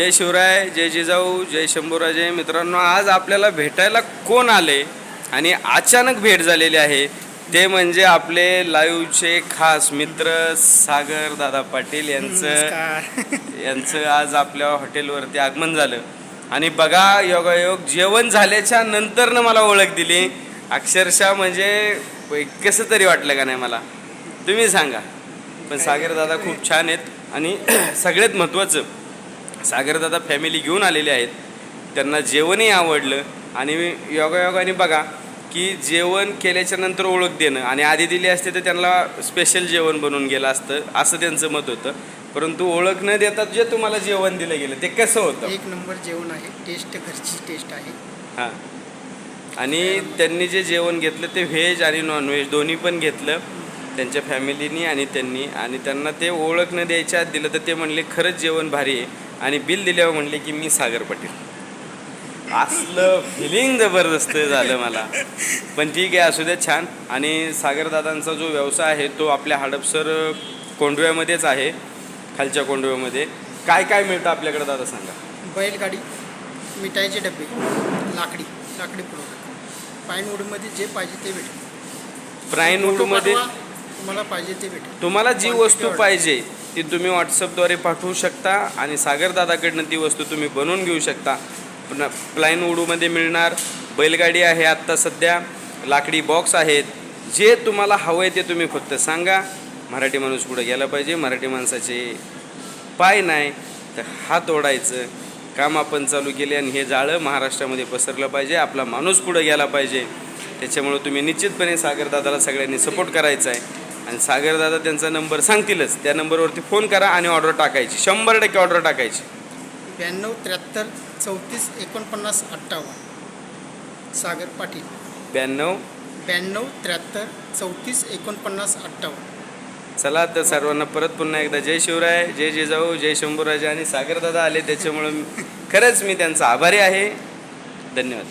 जय शिवराय जय जिजाऊ जय शंभूराजे. मित्रांनो आज आपल्याला भेटायला कोण आले आणि अचानक भेट झालेली आहे ते म्हणजे आपले लाईव्हचे खास मित्र सागर दादा पाटील यांचं यांचं आज आपल्या हॉटेलवरती आगमन झालं. आणि बघा योगायोग जेवण झाल्याच्या नंतरनं मला ओळख दिली. अक्षरशः म्हणजे कसं तरी वाटलं का नाही मला? तुम्ही सांगा. पण सागर दादा खूप छान आहेत आणि सगळ्यात महत्त्वाचं सागरदादा फॅमिली घेऊन आलेले आहेत. त्यांना जेवणही आवडलं. आणि योगायोगाने बघा की जेवण केल्याच्यानंतर ओळख देणं. आणि आधी दिली असते तर त्यांना स्पेशल जेवण बनवून गेलं असतं असं त्यांचं मत होतं. परंतु ओळख न देता जे तुम्हाला जेवण दिलं गेलं ते कसं होतं? एक नंबर जेवण आहे. टेस्ट घरची टेस्ट आहे. हां. आणि त्यांनी जे जेवण घेतलं ते व्हेज आणि नॉनव्हेज दोन्ही पण घेतलं. त्यांच्या फॅमिलीनी आणि त्यांनी. आणि त्यांना ते ओळख न द्यायच्या आत दिलं तर ते म्हणले खरंच जेवण भारी आहे. आणि बिल दिल्यावर म्हणले की मी सागर पाटील. असलं फिलिंग जबरदस्त झालं मला. पण ठीक आहे असू द्या छान. आणि सागरदादांचा जो व्यवसाय आहे तो आपल्या हडपसर कोंडव्यामध्येच आहे खालच्या कोंडव्यामध्ये. काय काय मिळतं आपल्याकडे दादा सांगा? बैलगाडी मिठाईचे डबे लाकडी लाकडी पुरवठा. पाईनवूडमध्ये जे पाहिजे ते भेटेल. प्राईन फोटो वूडमध्ये पाठवा, तुम्हाला पाहिजे ते भेटेल. तुम्हाला जी वस्तू. पाहिजे ती तुम्ही व्हॉट्सअपद्वारे पाठवू शकता आणि सागरदादाकडनं ती वस्तू तुम्ही बनवून घेऊ शकता. पुन्हा प्लाईन उडूमध्ये मिळणार बैलगाडी आहे आत्ता सध्या. लाकडी बॉक्स आहेत. जे तुम्हाला हवं आहे ते तुम्ही फक्त सांगा. मराठी माणूस पुढे गेला पाहिजे. मराठी माणसाचे पाय नाही तर हात ओढायचं. काम आपण चालू केले आणि हे जाळं महाराष्ट्रामध्ये पसरलं पाहिजे. आपला माणूस पुढे गेला पाहिजे. त्याच्यामुळं तुम्ही निश्चितपणे सागरदादाला सगळ्यांनी सपोर्ट करायचा आहे. आणि सागरदादा त्यांचा नंबर सांगतीलच. त्या नंबरवरती फोन करा आणि ऑर्डर टाकायची. शंभर टक्के ऑर्डर टाकायची. ब्याण्णव त्र्याहत्तर चौतीस एकोणपन्नास अठ्ठावन्न. सागर पाटील. ब्याण्णव? ब्याण्णव त्र्याहत्तर चौतीस एकोणपन्नास अठ्ठावन्न. चला तर सर्वांना परत पुन्हा एकदा जय शिवराय जय जिजाऊ जय शंभूराजे आणि सागरदादा आले. त्याच्यामुळं खरंच मी त्यांचा आभारी आहे. धन्यवाद.